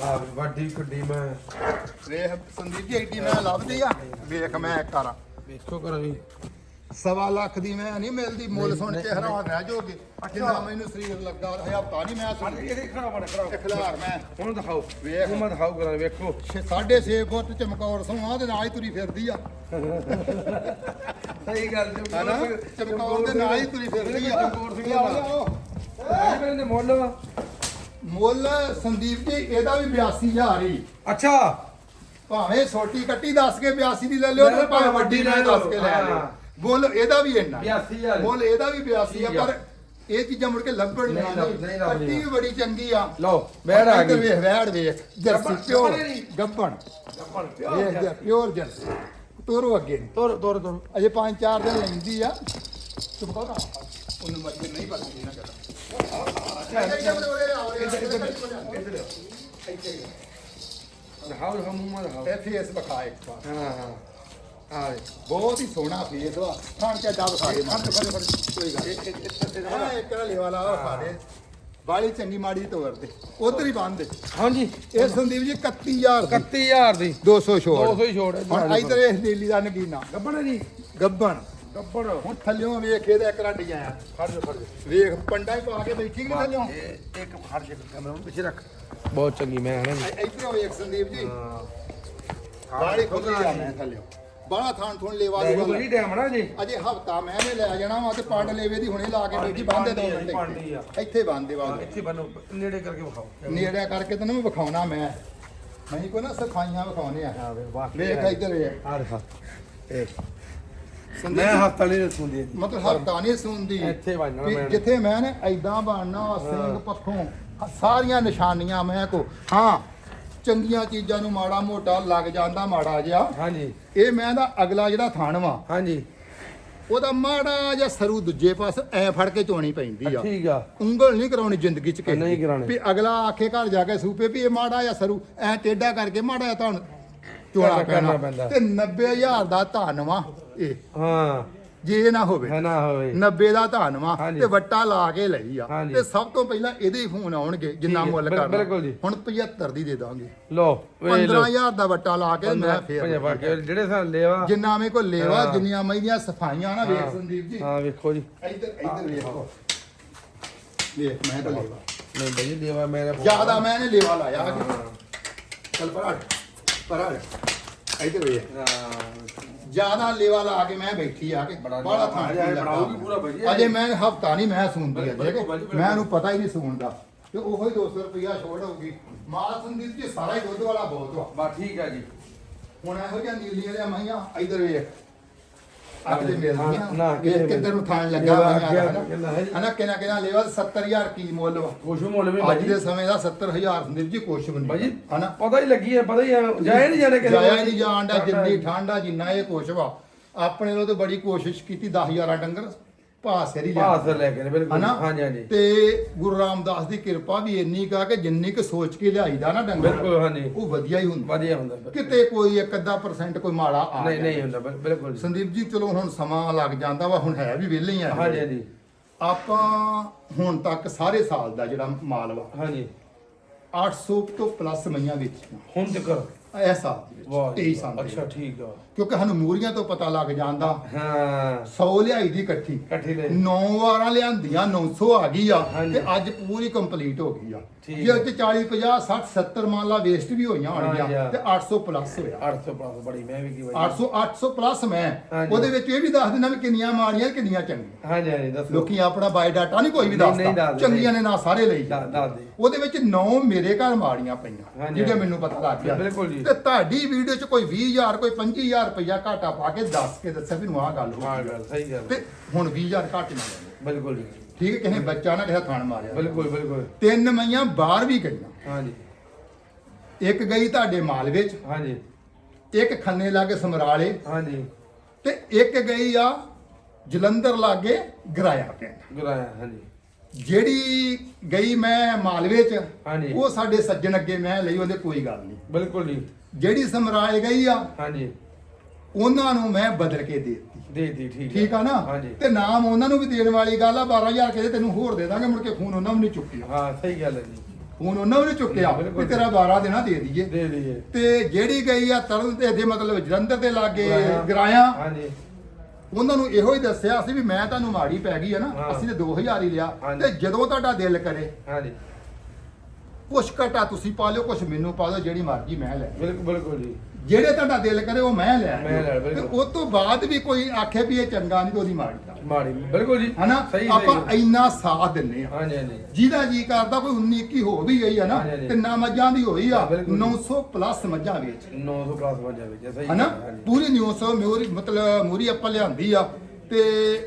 S1: ਆ ਵੱਡੀ ਕੁੱਡੀ ਮੈਂ
S2: ਵੇਖ ਸੰਦੀਪ ਜੀ ਐਡੀ ਮੈਂ ਲੱਭਦੀ ਆ। ਵੇਖ ਮੈਂ ਕਰਾਂ
S1: ਵੇਖੋ ਕਰਾਂ ਜੀ।
S2: ਸਵਾ ਲੱਖ ਦੀ ਮੈਂ ਨਹੀਂ ਮਿਲਦੀ ਮੁੱਲ ਸੁਣ ਕੇ ਹੈਰਾਨ ਰਹਿ ਜਾਓਗੇ। ਜਿੰਨਾ ਮੈਨੂੰ ਸਰੀਰ ਲੱਗਾ ਹਫਤਾ ਨਹੀਂ ਮੈਂ ਸੁਣ
S1: ਇਹ ਖੜਾ ਬਣ ਖੜਾ
S2: ਖਿਲਾਰ ਮੈਂ।
S1: ਹੁਣ ਦਿਖਾਓ।
S2: ਵੇਖ।
S1: ਉਹ ਮੈਂ ਦਿਖਾਓ ਕਰਾਂ ਵੇਖੋ।
S2: 6.5 ਫੁੱਟ ਚਮਕੌਰ ਸੋਹਾਂ ਦੇ ਨਾਲ ਹੀ ਤੁਰੀ ਫਿਰਦੀ ਆ।
S1: ਸਹੀ ਗੱਲ
S2: ਚਮਕੌਰ ਦੇ ਨਾਲ ਹੀ ਤੁਰੀ ਫਿਰਦੀ ਆ।
S1: ਚਮਕੌਰ ਸਿੰਘ।
S2: ਲਿਆਓ।
S1: ਭਾਈ ਮੇਰੇ ਦੇ ਮੁੱਲ ਵਾ?
S2: ਮੁੱਲ ਸੰਦੀਪ ਜੀ ਇਹਦਾ ਵੀ 82000 ਹੀ।
S1: ਅੱਛਾ।
S2: ਭਾਵੇਂ ਛੋਟੀ ਕੱਟੀ ਦੱਸ ਕੇ 82 ਦੀ ਲੈ ਲਿਓ ਤੇ ਭਾਵੇਂ ਵੱਡੀ ਲੈ ਦੱਸ ਕੇ ਲੈ। ਲਿਓ। ਮੁੱਲ ਇਹਦਾ ਵੀ ਇੰਨਾ
S1: 82000
S2: ਮੁੱਲ ਇਹਦਾ ਵੀ 82 ਆ। ਪਰ ਇਹ ਚੀਜ਼ਾਂ ਮੁੜ ਕੇ ਲੱਭਣ
S1: ਨਹੀਂ
S2: ਨਹੀਂ
S1: ਨਹੀਂ ਲੱਭਦੀਆਂ।
S2: ਕੱਟੀ ਵੀ ਬੜੀ ਚੰਗੀ ਆ।
S1: ਲਓ ਬੈੜ ਆ ਗਈ।
S2: ਵੇਖ ਵੈੜ ਵੇਖ। Jersey pure.
S1: ਗੱਪਣ
S2: ਵੇਖ ਜਾ ਪਿਓਰ ਜਰਸੀ। ਤੋਰੋ ਅੱਗੇ ਨੂੰ।
S1: ਤੋਰ ਤੋਰ ਤੋਰ।
S2: ਅਜੇ 5-4 ਦਿਨ ਲੈਂਦੀ ਆ। ਨਾ ਉਹਨੂੰ ਮੱਛੀ ਨਹੀਂ ਪੜਦੀ ਨਾ ਕਰ ਇਹ ਫੇਸ ਇੱਕ ਵਾਰ
S1: ਹਾਂ ਹਾਂ ਆ
S2: ਬਹੁਤ ਹੀ ਸੋਹਣਾ ਫੇਸ ਵਾ ਖਾਣ ਖਾ ਦੇ। ਫੜ ਫੜ ਕੋਈ ਗੱਲ ਹਾਂ ਇੱਕ ਵਾਲੀ ਵਾਲਾ ਉਹ ਖਾ ਦੇ। ਬਾਲੀ ਚੰਗੀ ਮਾੜੀ ਤੋਰ ਦੇ ਉਧਰ ਹੀ ਬੰਦ ਦੇ
S1: ਹਾਂਜੀ
S2: ਇਹ ਸੰਦੀਪ ਜੀ 31000 ਦੀ
S1: 31000 ਦੀ
S2: 200 ਛੋੜ
S1: 200 ਹੀ ਛੋੜ
S2: ਹੁਣ ਇਧਰ ਇਸ ਨੀਲੀ ਦਾ ਨਗੀਨਾ।
S1: ਗੱਬਣ ਜੀ।
S2: ਗੱਬਣ।
S1: ਗੱਬਣ
S2: ਹੁਣ ਥੱਲਿਓਂ ਵੇਖ ਇਹਦਾ ਇੱਕ ਰਾ ਡਿਜ਼ਾਈਨ
S1: ਖੜ ਜਾ ਖੜ ਜਾ
S2: ਵੇਖ ਪੰਡਾ ਹੀ ਪਾ ਕੇ ਬੈਠੀ ਕਿ ਥੱਲਿਓਂ?
S1: ਇਹ ਇੱਕ ਖੜ ਜਾ ਕੈਮਰਾ ਨੂੰ ਪਿੱਛੇ ਰੱਖ। ਬਹੁਤ ਚੰਗੀ ਮੈਂ ਹੈ ਨਾ
S2: ਇੱਧਰੋਂ ਵੇਖ ਸੰਦੀਪ ਜੀ।
S1: ਹਾਂ।
S2: ਬਾਲੀ ਖੁੱਲੀ ਆ ਮੈਂ ਥੱਲਿਓਂ। ਬਾਲਾ ਥਾਣ ਥੁਣ ਲੇਵਾ
S1: ਦੇਖੋ
S2: ਦੀ
S1: ਬੜੀ ਟਾਈਮ ਨਾ ਜੀ।
S2: ਅਜੇ ਹਫਤਾ ਮੈਂ ਨੇ ਲੈ ਜਾਣਾ ਵਾ ਤੇ ਪੰਡ ਲੇਵੇ ਦੀ ਹੁਣੇ ਲਾ ਕੇ ਬੈਠੀ ਬੰਦੇ ਦੋ ਮਿੰਟ। ਇੱਥੇ। ਬੰਦੇ ਵਾ।
S1: ਇੱਥੇ ਬੰਨੋ ਨੇੜੇ ਕਰਕੇ ਵਿਖਾਓ।
S2: ਨੇੜੇ ਕਰਕੇ ਤੈਨੂੰ ਮੈਂ ਵਿਖਾਉਣਾ ਮੈਂ। ਨਹੀਂ ਕੋ ਨਾ ਸਫਾਈਆਂ ਵਿਖਾਉਣੇ ਆ।
S1: ਵੇ
S2: ਵੇਖ ਇੱਧਰ ਵੇਖ।
S1: ਆ ਰਹਾ
S2: ਇਹ
S1: ਮੈਂ ਹਫਤਾ ਨਹੀਂ ਸੁਣਦੀ
S2: ਮਤਲਬ ਹਫਤਾ ਨਹੀਂ ਸੁਣਦੀ।
S1: ਇੱਥੇ ਬੰਨਣਾ
S2: ਵੀ
S1: ਮੈਂ।
S2: ਜਿੱਥੇ ਮੈਂ ਨੇ ਐਦਾਂ ਬਣਨਾ ਸਿੰਘ ਪੱਖੋਂ ਸਾਰੀਆਂ ਨਿਸ਼ਾਨੀਆਂ ਮੈਂ ਕੋ ਹਾਂ ਚੰਗੀਆਂ ਚੀਜ਼ਾਂ ਨੂੰ ਮਾੜਾ ਮੋਟਾ ਲੱਗ ਜਾਂਦਾ ਮਾੜਾ ਜਿਹਾ।
S1: ਹਾਂਜੀ।
S2: ਇਹ ਮੈਂ ਦਾ ਅਗਲਾ ਜਿਹੜਾ ਥਣ ਵਾ
S1: ਹਾਂਜੀ।
S2: ਉਹਦਾ ਮਾੜਾ ਜਿਹਾ ਸਰੂ ਦੂਜੇ ਪਾਸ ਐ ਫੜ ਕੇ ਚੋਣੀ ਪੈਂਦੀ ਆ।
S1: ਠੀਕ ਆ।
S2: ਉਂਗਲ ਨਹੀਂ ਕਰਾਉਣੀ ਜ਼ਿੰਦਗੀ ਚ ਕਿਸੇ
S1: ਨਹੀਂ
S2: ਦੀ।
S1: ਕਰਾਉਣੀ।
S2: ਵੀ ਅਗਲਾ ਆਖੇ ਘਰ ਜਾ ਕੇ ਸੂਪੇ ਵੀ ਇਹ ਮਾੜਾ ਜਿਹਾ ਸਰੂ ਐ ਟੇਡਾ ਕਰਕੇ ਮਾੜਾ ਜਿਹਾ ਤੁਹਾਨੂੰ ਚੋਣਾ
S1: ਕਰਨਾ
S2: ਪੈਣਾ।
S1: ਪੈਂਦਾ।
S2: ਤੇ 90000 ਦਾ ਧਨ ਵਾ ਇਹ।
S1: ਹਾਂ।
S2: ਜੇ ਇਹ ਨਾ ਹੋਵੇ।
S1: ਹੈ ਨਾ ਹੋਵੇ।
S2: 90 ਦਾ ਧਨ ਵਾ
S1: ਹਾਂਜੀ।
S2: ਤੇ ਵੱਟਾ ਲਾ ਕੇ ਲਈ ਆ।
S1: ਹਾਂਜੀ।
S2: ਤੇ ਸਭ ਤੋਂ ਪਹਿਲਾਂ ਇਹਦੇ ਹੀ ਫੋਨ ਆਉਣਗੇ ਜਿੰਨਾ
S1: ਠੀਕ ਹੈ,
S2: ਮੁੱਲ
S1: ਬਿਲ-
S2: ਕਰਨਾ।
S1: ਬਿਲਕੁਲ ਜੀ।
S2: ਹੁਣ 75 ਦੀ ਦੇ ਦਾਂਗੇ।
S1: ਲੋ ਵੇ ਲੋ
S2: 15000 ਦਾ ਵੱਟਾ ਲਾ ਕੇ ਮੈਂ ਫੇਰ
S1: ਜਿਹੜੇ ਸਾਂ ਲੈਵਾ।
S2: ਜਿੰਨਾ ਮੇ ਕੋ ਲੇਵਾ
S1: ਹਾਂ।
S2: ਜਿੰਨੀਆਂ ਮਈਆਂ ਸਫਾਈਆਂ ਨਾ ਵੇਖ। ਸੰਦੀਪ ਜੀ।
S1: ਹਾਂ ਵੇਖੋ ਜੀ।
S2: ਇੱਧਰ ਇੱਧਰ ਵੇਖੋ ਵੇਖ ਮੈਂ ਤਾਂ ਲੇਵਾ।
S1: ਨਹੀਂ ਬਈ ਲੈਵਾ ਮੇਰਾ
S2: ਜ਼ਿਆਦਾ ਮੈਂ ਨੇ ਲੇਵਾ ਲਾਇਆ। ਚੱਲ ਪਰਾਂ ਪਰਾਂ ਇੱਧਰ
S1: ਹਾਂ।
S2: ਜ਼ਿਆਦਾ ਲੇਵਾ ਲਾ ਕੇ ਮੈਂ ਬੈਠੀ ਆ ਕੇ
S1: ਬੜਾ
S2: ਥਾਂ
S1: ਬਣਾਉਗੀ ਪੂਰਾ ਵਧੀਆ।
S2: ਅਜੇ ਮੈਂ ਹਫਤਾ ਨਹੀਂ ਮੈਂ ਸੁਣਦੀ ਅਜੇ ਕਿ। ਮੈਂ ਉਹਨੂੰ ਪਤਾ ਹੀ ਨਹੀਂ ਸੁਣਦਾ ਤੇ ਉਹੋ ਹੀ 200 ਰੁਪਇਆ ਛੋੜ ਹੋਊਗੀ। ਮਾਲ ਸੰਦੀਪ ਜੀ ਸਾਰਾ ਹੀ ਦੁੱਧ ਵਾਲਾ ਬਹੁਤ ਵਾ।
S1: ਬਾ ਠੀਕ ਆ ਜੀ।
S2: ਹੁਣ ਇਹੋ ਜਿਹਾ ਨੀਲੀਆਂ ਦੇ ਮਈਆਂ ਇੱਧਰ ਵੇਖ। ਆਪਦੇ ਮਿਲਦੀਆਂ ਇਹ ਕਿੱਧਰ ਨੂੰ ਥਾਣ ਲੱਗਾ ਹੋਇਆ ਹਨਾ
S1: ਕਿੰਨਾ
S2: ਕਿੰਨਾ ਲੈਵਲ 70000 ਕੀ ਮੁੱਲ ਵਾ।
S1: ਕੁਛ ਮੁੱਲ ਵੀ
S2: ਅੱਜ ਦੇ ਸਮੇਂ ਦਾ 70000 ਸੰਦੀਪ ਜੀ ਵੀ ਨਹੀਂ
S1: ਭਾਜੀ
S2: ਹਨਾ।
S1: ਪਤਾ ਹੀ ਲੱਗੀ ਹੈ ਪਤਾ ਹੀ ਜਾਇਆ ਨਹੀਂ ਜਾਣੇ ਕਿਤੇ
S2: ਜਾਇਆ ਨਹੀਂ ਜਾਣਦਾ ਜਿੰਨੀ ਠੰਡ ਜਿੰਨਾ ਇਹ ਕੁਛ ਵਾ। ਆਪਣੇ ਨੂੰ ਤੇ ਬੜੀ ਕੋਸ਼ਿਸ਼ ਕੀਤੀ 10000 ਡੰਗਰ। ਭਾਸਰ ਹੀ
S1: ਭਾਸ ਲੈ ਕੇ ਨੇ ਬਿਲਕੁਲ।
S2: ਹਨਾ?
S1: ਹਾਂਜੀ ਹਾਂਜੀ।
S2: ਤੇ ਗੁਰੂ ਰਾਮਦਾਸ ਦੀ ਕਿਰਪਾ ਵੀ ਇੰਨੀ ਕਾ ਕਿ ਜਿੰਨੀ ਕੁ ਸੋਚ ਕੇ ਲਿਆਈਦਾ ਨਾ ਡੰਗਰ।
S1: ਬਿਲਕੁਲ ਹਾਂਜੀ।
S2: ਉਹ ਵਧੀਆ ਹੀ ਹੁੰਦਾ।
S1: ਵਧੀਆ ਹੁੰਦਾ ਬਿਲਕੁਲ।
S2: ਕਿਤੇ ਕੋਈ ਇੱਕ ਅੱਧਾ ਪਰਸੈਂਟ ਕੋਈ ਮਾੜਾ ਆ
S1: ਨਹੀਂ। ਨਹੀਂ ਹੁੰਦਾ ਬਿਲ- ਬਿਲਕੁਲ। ਜੀ।
S2: ਸੰਦੀਪ ਜੀ ਚਲੋ ਹੁਣ ਸਮਾਂ ਲੱਗ ਜਾਂਦਾ ਵਾ ਹੁਣ ਹੈ ਵੀ ਵਿਹਲੇ ਹੀ ਆ।
S1: ਹਾਂਜੀ ਹਾਂਜੀ।
S2: ਆਪਾਂ ਹੁਣ ਤੱਕ ਸਾਰੇ ਸਾਲ ਦਾ ਜਿਹੜਾ ਮਾਲ ਵਾ
S1: ਹਾਂਜੀ।
S2: 800 ਤੋਂ ਪਲੱਸ ਮਈਆਂ ਵੇਚੀਆਂ
S1: ਹੁਣ ਤੱਕ?
S2: ਇਹ ਸਾਲ ਦੇ
S1: ਵਾਹ
S2: ਵਿੱਚ
S1: ਜੀ
S2: 23 ਸਾਲ ਦੇ
S1: ਅੱਛਾ
S2: ਵਿੱਚ।
S1: ਠੀਕ ਆ।
S2: ਕਿਉਂਕਿ ਸਾਨੂੰ ਮੂਰੀਆਂ ਤੋਂ ਪਤਾ ਲੱਗ ਜਾਂਦਾ।
S1: ਹਾਂ।
S2: 100 ਲਿਆਈ ਦੀ ਇਕੱਠੀ।
S1: ਇਕੱਠੀ ਲੈ
S2: 9 ਵਾਰਾਂ ਲਿਆਂਦੀਆਂ 900 ਆ ਗਈ ਆ। ਤੇ ਅੱਜ ਪੂਰੀ ਕੰਪਲੀਟ ਹੋ ਗਈ ਆ। ਜੇ ਉੱਤੇ 40 50 60 70 ਮੰਨ ਲਾ ਵੇਸਟ ਵੀ ਹੋਈਆਂ ਹੋਣਗੀਆਂ। ਤੇ 800 ਪਲੱਸ ਹੋਇਆ।
S1: 800 ਪਲੱਸ ਬੜੀ ਮੈਂ ਵੀ ਕੀ ਭਾਈ
S2: 800 800 ਪਲੱਸ ਮੈਂ। ਉਹਦੇ ਵਿੱਚ ਇਹ ਵੀ ਦੱਸ ਦਿੰਦਾ ਵੀ ਕਿੰਨੀਆਂ ਮਾੜੀਆਂ ਕਿੰਨੀਆਂ ਚੰਗੀਆਂ।
S1: ਹਾਂਜੀ ਹਾਂਜੀ ਦੱਸੋ।
S2: ਲੋਕੀ ਆਪਣਾ ਬਾਇਓਡਾਟਾ ਨਹੀਂ ਕੋਈ ਵੀ ਦੱਸਦਾ। ਚੰਗੀਆਂ ਨੇ ਨਾ ਸਾਰੇ ਲਈ।
S1: ਦੱਸ- ਦੱਸ ਦੇ।
S2: ਉਹਦੇ ਵਿੱਚ 9 ਮੇਰੇ ਘਰ ਮਾੜੀਆਂ ਪਈਆਂ।
S1: ਹਾਂਜੀ।
S2: ਮੈਨੂੰ ਪਤਾ ਲੱਗ ਗਿਆ।
S1: ਬਿਲਕੁਲ ਜੀ।
S2: ਤੇ ਤੁਹਾਡੀ ਵੀਡੀਓ 'ਚ ਕੋਈ 20000 ਕੋਈ 25000 ਰੁਪਇਆ ਘਾਟਾ ਪਾ ਕੇ ਦੱਸ ਕੇ ਦੱਸਿਆ ਵੀ ਨੂੰ ਆਹ ਗੱਲ ਹੋ
S1: ਹਾਂ
S2: ਗਈ
S1: ਗੱਲ ਸਹੀ ਗੱਲ।
S2: ਤੇ ਹੁਣ 20000 ਘੱਟ ਨਾ ਲੈਣੇ
S1: ਬਿਲਕੁਲ ਜੀ।
S2: ਠੀਕ ਹੈ ਕਿਸੇ ਬੱਚਾ ਨਾ ਕਿਸੇ ਥਣ ਮਾਰਿਆ।
S1: ਬਿਲਕੁਲ ਬਿਲਕੁਲ।
S2: ਤਿੰਨ ਮਈਆਂ ਬਾਹਰ ਵੀ ਗਈਆਂ।
S1: ਹਾਂਜੀ।
S2: ਇੱਕ ਗਈ ਤੁਹਾਡੇ ਮਾਲ ਵਿੱਚ
S1: ਹਾਂਜੀ।
S2: ਇੱਕ ਖੰਨੇ ਲਾਗੇ ਸਮਰਾਲੇ
S1: ਹਾਂਜੀ।
S2: ਤੇ ਇੱਕ ਗਈ ਆ ਜਲੰਧਰ ਲਾਗੇ ਗਰਾਇਆ ਪਿੰਡ।
S1: ਗੁਰਾਇਆ ਹਾਂਜੀ।
S2: ਜਿਹੜੀ ਗਈ ਮੈਂ ਮਾਲਵੇ ਚ
S1: ਹਾਂਜੀ।
S2: ਉਹ ਸਾਡੇ ਸੱਜਣ ਅੱਗੇ ਮੈਂ ਲਈ ਉਹਦੇ ਕੋਈ ਗੱਲ ਨਹੀਂ।
S1: ਬਿਲਕੁਲ ਜੀ।
S2: ਜਿਹੜੀ ਸਮਰਾਲੇ ਗਈ ਆ
S1: ਹਾਂਜੀ।
S2: ਉਹਨਾਂ ਨੂੰ ਮੈਂ ਬਦਲ ਕੇ ਦੇ ਦਿੱਤੀ।
S1: ਦੇ ਦੀ ਠੀਕ
S2: ਠੀਕ ਆ ਨਾ?
S1: ਹਾਂਜੀ।
S2: ਤੇ ਨਾਮ ਉਹਨਾਂ ਨੂੰ ਵੀ ਦੇਣ ਵਾਲੀ ਗੱਲ ਆ 12000 ਕਹਿੰਦੇ ਤੈਨੂੰ ਹੋਰ ਦੇ ਦਾਂਗੇ ਮੁੜ ਕੇ ਫੋਨ ਉਹਨਾਂ ਨੂੰ ਨਹੀਂ ਚੁੱਕਿਆ।
S1: ਹਾਂ ਸਹੀ ਗੱਲ ਹੈ ਜੀ।
S2: ਫੋਨ ਉਹਨਾਂ ਨੂੰ ਨਹੀਂ ਚੁੱਕਿਆ। ਵੀ ਤੇਰਾ 12 ਦੇਣਾ ਦੇ ਦਈਏ।
S1: ਦੇ ਦਈਏ।
S2: ਤੇ ਜਿਹੜੀ ਗਈ ਆ ਤਰਨ ਤੇ ਦੇ ਮਤਲਬ ਜਲੰਧਰ ਦੇ ਲਾਗੇ
S1: ਗਰਾਇਆ।
S2: ਗਰਾਇਆ।
S1: ਹਾਂਜੀ।
S2: ਉਹਨਾਂ ਨੂੰ ਇਹੋ ਹੀ ਦੱਸਿਆ ਸੀ ਵੀ ਮੈਂ ਤੁਹਾਨੂੰ ਮਾੜੀ ਪੈ ਗਈ ਹੈ ਨਾ
S1: ਹਾਂ।
S2: ਅਸੀਂ ਤੇ 2000 ਹੀ ਲਿਆ।
S1: ਹਾਂਜੀ।
S2: ਤੇ ਜਦੋਂ ਤੁਹਾਡਾ ਦਿਲ ਕਰੇ
S1: ਹਾਂਜੀ।
S2: ਕੁਛ ਘਟਾ ਤੁਸੀਂ ਪਾ ਲਿਓ ਕੁਛ ਮੈਨੂੰ ਪਾ ਦਿਓ ਜਿਹੜੀ ਮਰਜ਼ੀ ਮੈਂ ਲੈ
S1: ਬਿਲਕੁਲ ਬਿਲਕੁਲ ਜੀ।
S2: ਜਿਹੜੇ ਤੁਹਾਡਾ ਦਿਲ ਕਰੇ ਉਹ ਮੈਂ ਲੈ
S1: ਮੈਂ ਲੈ,
S2: ਆਇਓ। ਤੇ
S1: ਬਿਲਕੁਲ।
S2: ਤੋਂ ਬਾਅਦ ਵੀ ਕੋਈ ਆਖੇ ਵੀ ਇਹ ਚੰਗਾ ਨਹੀਂ ਤੇ ਉਹਦੀ ਮਾੜੀ ਦਾ
S1: ਮਾੜੀ ਬਿਲਕੁਲ ਜੀ।
S2: ਹਨਾ?
S1: ਸਹੀ
S2: ਆਪਾਂ ਇੰਨਾ ਸਾਥ ਦਿੰਨੇ ਆ
S1: ਹਾਂਜੀ ਹਾਂਜੀ।
S2: ਜਿਹਦਾ ਜੀ ਕਰਦਾ ਕੋਈ 19 21 ਹੋ ਵੀ ਗਈ ਆ ਨਾ
S1: ਹਾਂਜੀ, ਹਾਂਜੀ।
S2: ਤਿੰਨਾਂ ਮੱਝਾਂ ਦੀ ਹੋਈ ਆ
S1: ਬਿਲਕੁਲ।
S2: 900 ਪਲੱਸ ਮੱਝਾਂ ਵੇਚ।
S1: 900 ਪਲੱਸ ਵਜਾ ਵਿੱਚ ਸਹੀ
S2: ਹਨਾ?
S1: ਗੱਲ ਹੈ, ਹਾਂਜੀ।
S2: ਪੂਰੀ 900 ਮੂਰੀ ਮਤਲਬ ਮੂਰੀ ਆਪਾਂ ਲਿਆਂਦੀ ਆ। ਤੇ